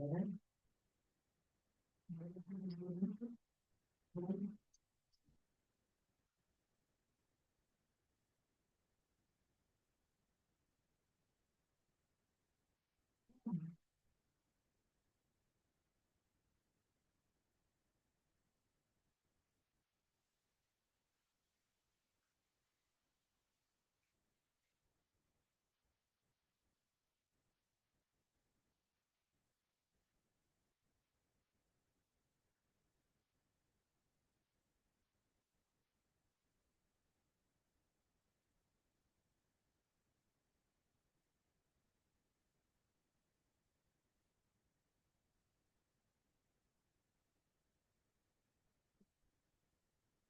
Thank you.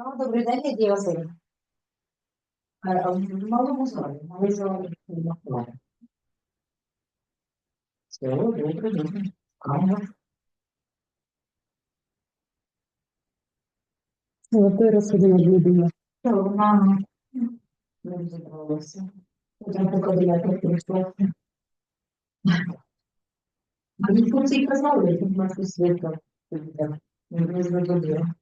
Ну, добрий день, Лідія Васильівна. В малому залі, малий зал на плані. Все, добре, добре. Камера. Золотой розсудимо людина. Все, вона не розібралася. Потім по кабінету прийшла. А від курсі казали, як нас у світло. Не зробили.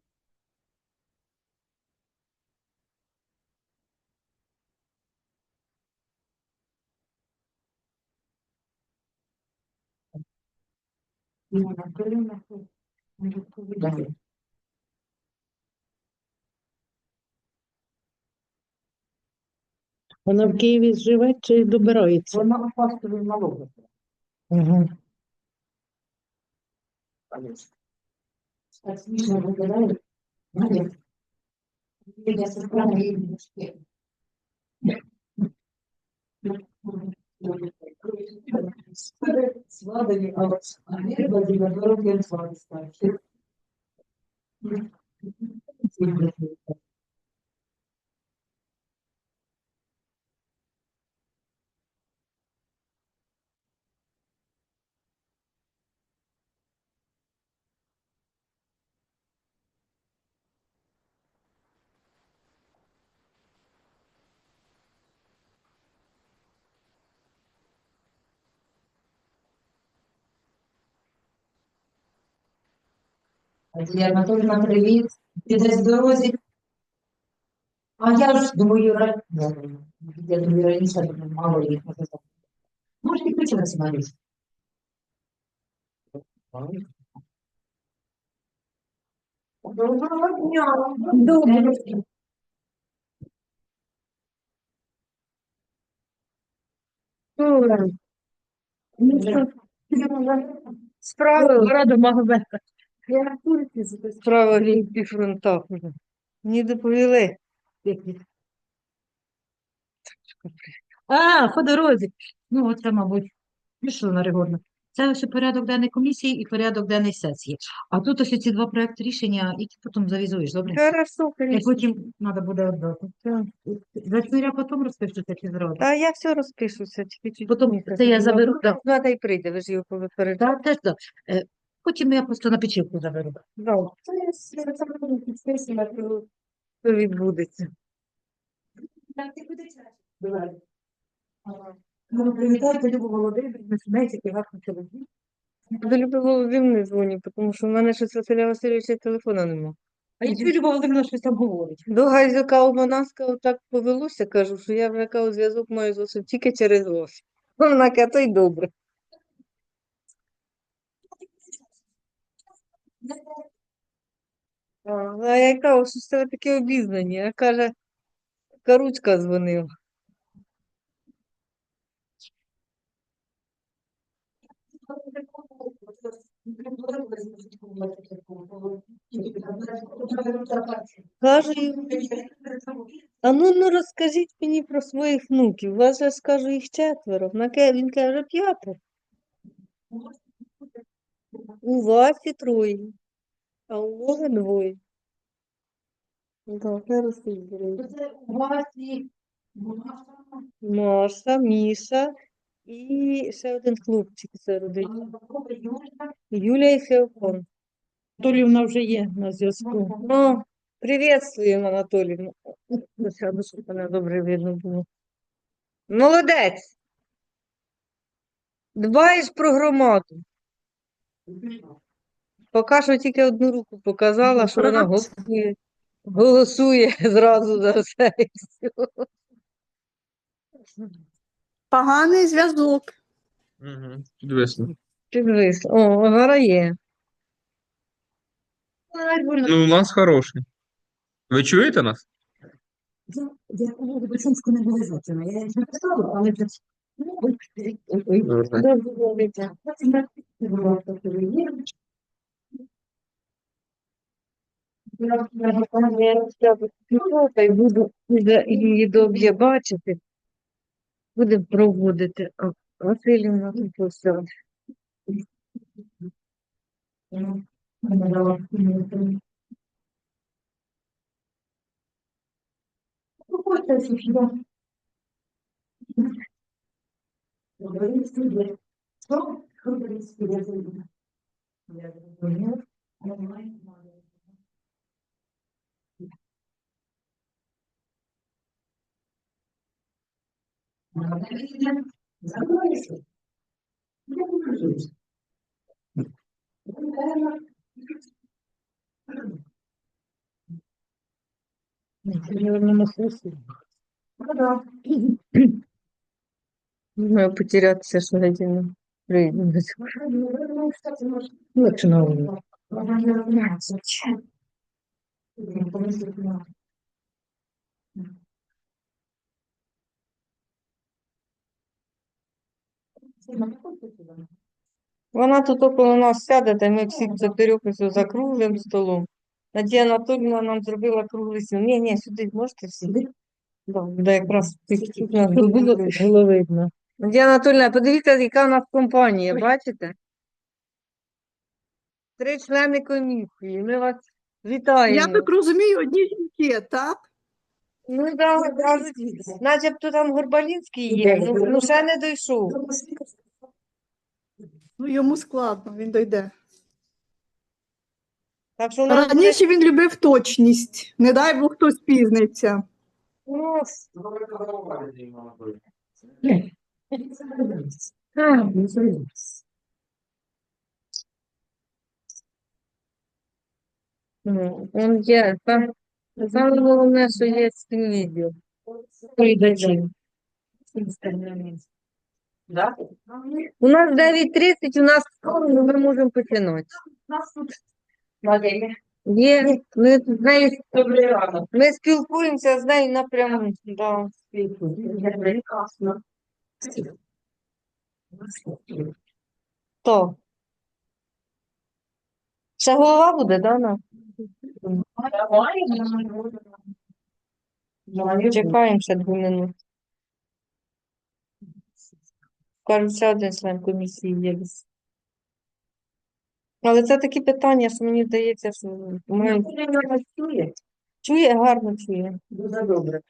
Ну, на колінах не відповідає. Вона в Києві живе чи добирається? Вона опастовий налоги. Ага. Так смішно виглядає. Я сестра моєї дочки. Свадені, а от Амірка на два роки Надія Анатоліївна, привіт. Ти десь в дорозі? А я ж думаю, ра- я думаю, раніше мало їх може так. Може, підключилася Маріш? Доброго дня. Доброго. Справа, Рада Справа ліньки фронтах. Мені доповіли. А, по дорозі. Ну, оце, мабуть, пішло на Ригорна. Це ось порядок денний комісії і порядок денний сесії. А тут ось ці два проекти рішення, які потім завізуєш, добре? Хорошо, І конечно. потім треба буде віддати. За я потім розпишуся чи зразу. Та я все розпишуся, тільки чуть Потім це я заберу, да. Ну, та й прийде, ви ж його повипереджали. Так, теж так. Е, Потім я просто на печівку заберу. Да. Це відбудеться. Ну, привітайте Любу Володимирівну, який гарний чоловік. До Люби Володимирівни дзвоню, тому що в мене щось Василя Васильовича телефона нема. А я чую, Люба Володимирівна щось там говорить. До Гайзака у Монаска отак повелося, кажу, що я вже кажу, зв'язок маю з Василем тільки через вас. Вона каже, то й добре. А, а я кажу, що це ви такі обізнані. А каже, Каручка дзвонив. Каже, а ну, ну розкажіть мені про своїх внуків. У вас же ж кажу, їх четверо. Він каже, п'ятеро. У Васі троє, а у двоє. Да, зараз. Це у вас і Маша, Міша і ще один хлопчик це родить. Юля і Феофон. Анатоліївна вже є на зв'язку. Ну, приветствуємо, Анатоліївну. Сяду, щоб мене добре видно було. Молодець. Дбаєш про громаду. Поки що тільки одну руку показала, що вона голосує. Голосує зразу за все. і все. Поганий зв'язок. Угу. Підвесно. Підвис. О, гора є. Ну, у нас хороший. Ви чуєте нас? Я, я у Бучинську не була зачина. Я їх написала, але це... Ну, ой, ой, ой. Добре. Добре, добре. Потім я була в Києві. Я та й буду її добре бачити. Будемо проводити. А Василівна тут ось. Маю потерятися, що один прийду. Легше на вулиці. Вона тут около нас сяде, та ми всі чотирьох за круглим столом. Надія Анатоліївна нам зробила круглий стіл. Ні, ні, сюди можете всі? Да, да, якраз було. Видно. Надія Анатоліївна, подивіться, яка у нас компанія, бачите? Три члени комісії. Ми вас вітаємо. Я так розумію, одні жінки, так? Ну, да, кажуть, начебто там Горбалінський є, ну, ну ще не дійшов. Ну, йому складно, він дойде. Так що у нас буде, Раніше він любив точність. Не дай Бог хтось пізниться. ну, Ну, он є. Там, саме головне, що є відео. Передачі. Да? У нас 9.30, у нас скоро, ми можемо починати. Є, ми з нею Добрий ранок. Ми спілкуємося з нею напряму. Да. Прекрасно. То. Ще голова буде, да, на? Чекаємо ще дві минути. Кажуть, один член комісії є. Але це такі питання, що мені здається, що ми... чує, гарно чує. Дуже добре.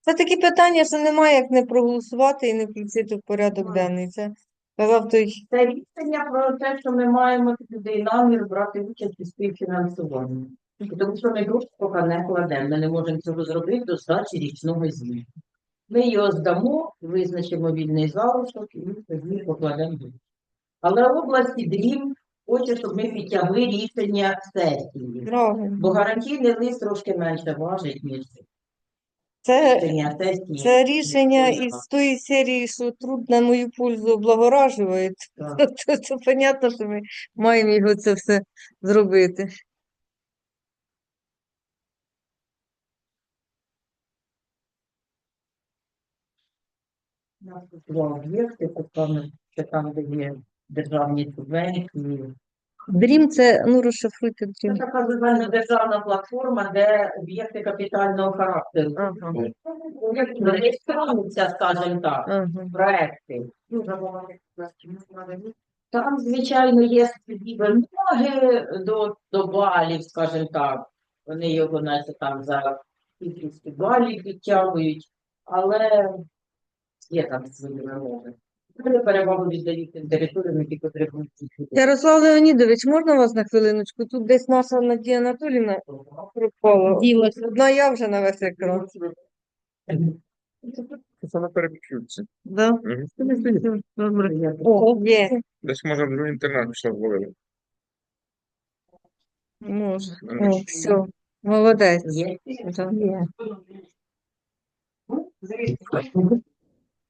Це такі питання, що немає як не проголосувати і не включити в порядок денний. Це казав той Це рішення про те, що ми маємо туди намір брати участь у співфінансуванні. Тому що ми гроші поки не кладемо. Ми не можемо цього зробити до здачі річного звіту. Ми його здамо, визначимо вільний залишок і тоді покладемо. гроші. Але в області дрім хоче, щоб ми підтягли рішення сесії. Бо гарантійний лист трошки менше важить, ніж Це рішення сесії. Це рішення із тої серії, що труд на мою пользу облагоражує. Так. То, то, понятно, що ми маємо його це все зробити. У нас тут два об'єкти, тобто, що там, де є державні субвенції. Дрім це, ну розшифруйте Це дрім. така загальнодержавна платформа, де об'єкти капітального характеру. Ага, скажімо так, ага. проекти. Там, звичайно, є собі вимоги до, до балів, скажімо так. Вони його, наче там за кількістю балів підтягують, але є там свої вимоги. Вони перевагу віддають тим територіям, які потребують цих людей. Ярослав Леонідович, можна вас на хвилиночку? Тут десь наша Надія Анатоліївна пропала. Одна я вже на весь екран. Це вона переключується. Да? Добре. О, є. Десь може в інтернет пішла в. Може. О, все. Молодець. Є? Да.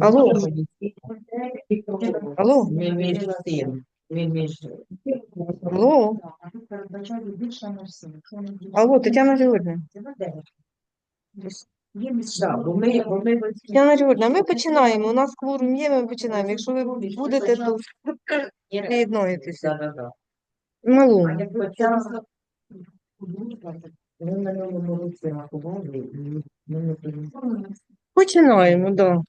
Алло. Алло, Він між цим. Він між алло, алло, Тетяна Георгіївна. Да, бо ми, Тетяна починаємо. У нас кворум є, ми починаємо. Якщо ви будете, то приєднуєтеся. Малу. Ми минулому році рахували, і ми не приїхали. Починаємо, да.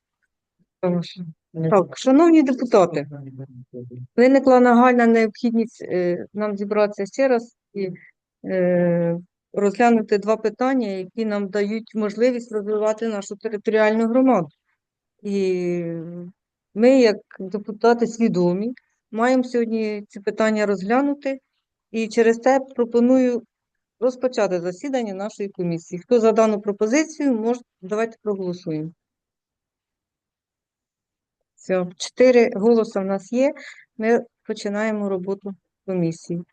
Так, шановні депутати, виникла нагальна необхідність е, нам зібратися ще раз і е, розглянути два питання, які нам дають можливість розвивати нашу територіальну громаду. І ми, як депутати свідомі, маємо сьогодні ці питання розглянути, і через це пропоную розпочати засідання нашої комісії. Хто за дану пропозицію, може, давайте проголосуємо. Все, чотири голоси в нас є. Ми починаємо роботу комісії.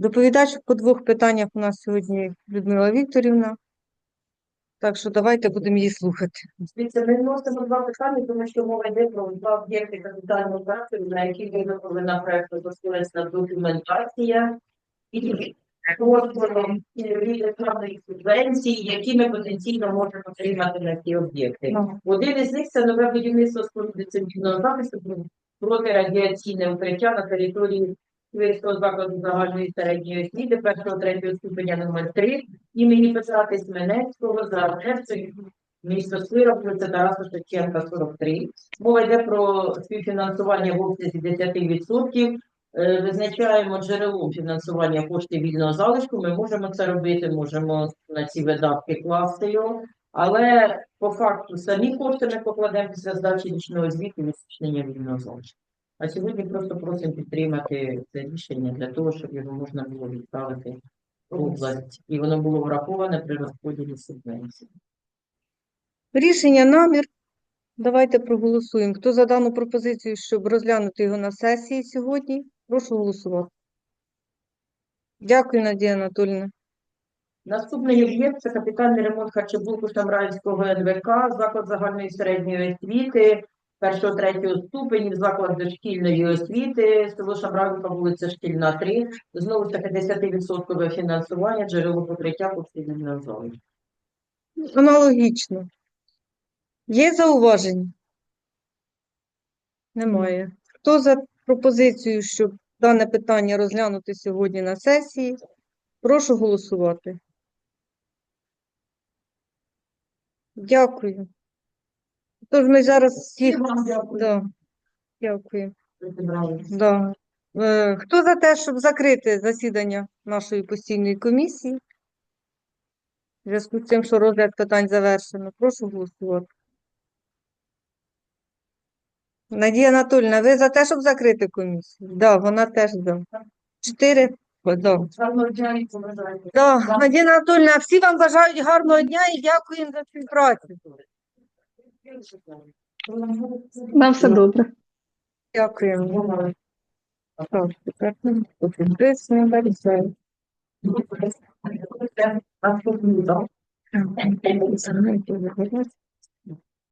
Доповідач по двох питаннях у нас сьогодні Людмила Вікторівна. Так що давайте будемо її слухати. Дивіться, ми вносимо два питання, тому що мова йде про два об'єкти капітального характеру, на які виготовлена проектна кошторисна документація і розпором від державної субвенції, які ми потенційно можемо отримати на ці об'єкти. Ну. Один із них це нове будівництво споруди цивільного захисту протирадіаційне укриття на території Київського закладу загальної середньої освіти першого третього ступеня номер 3 імені Петра Тисменецького за адресою Місто Сиров, вулиця Тараса Шевченка, 43. Мова йде про співфінансування в обсязі 10%. Е, Визначаємо джерелом фінансування коштів вільного залишку. Ми можемо це робити, можемо на ці видатки класти його. Але по факту самі кошти ми покладемо після здачі річного звіту і уточнення вільного залишку. А сьогодні просто просимо підтримати це рішення для того, щоб його можна було відправити в область. І воно було враховане при розподілі субвенцій. Рішення намір. Давайте проголосуємо. Хто за дану пропозицію, щоб розглянути його на сесії сьогодні, прошу голосувати. Дякую, Надія Анатольовна. Наступний об'єкт це капітальний ремонт харчоблоку Шамрайського НВК, заклад загальної середньої освіти, першого третього ступенів, заклад дошкільної освіти, село Шамрайка, вулиця Шкільна, 3. Знову ж таки 10% фінансування, джерело покриття коштів вільного залишку. Аналогічно. Є зауваження? Немає. Хто за пропозицію, щоб дане питання розглянути сьогодні на сесії? Прошу голосувати. Дякую. Тож ми зараз всіх. Да. Дякую. Да. Е, Хто за те, щоб закрити засідання нашої постійної комісії? В зв'язку з тим, що розгляд питань завершено, прошу голосувати. Надія Анатольовна, ви за те, щоб закрити комісію? Так, да, вона теж за. Чотири? Да. Да. Надія Анатольовна, всі вам бажають гарного дня і дякуємо за співпрацю. Нам все добре. Дякую. Так, тепер. Наступний,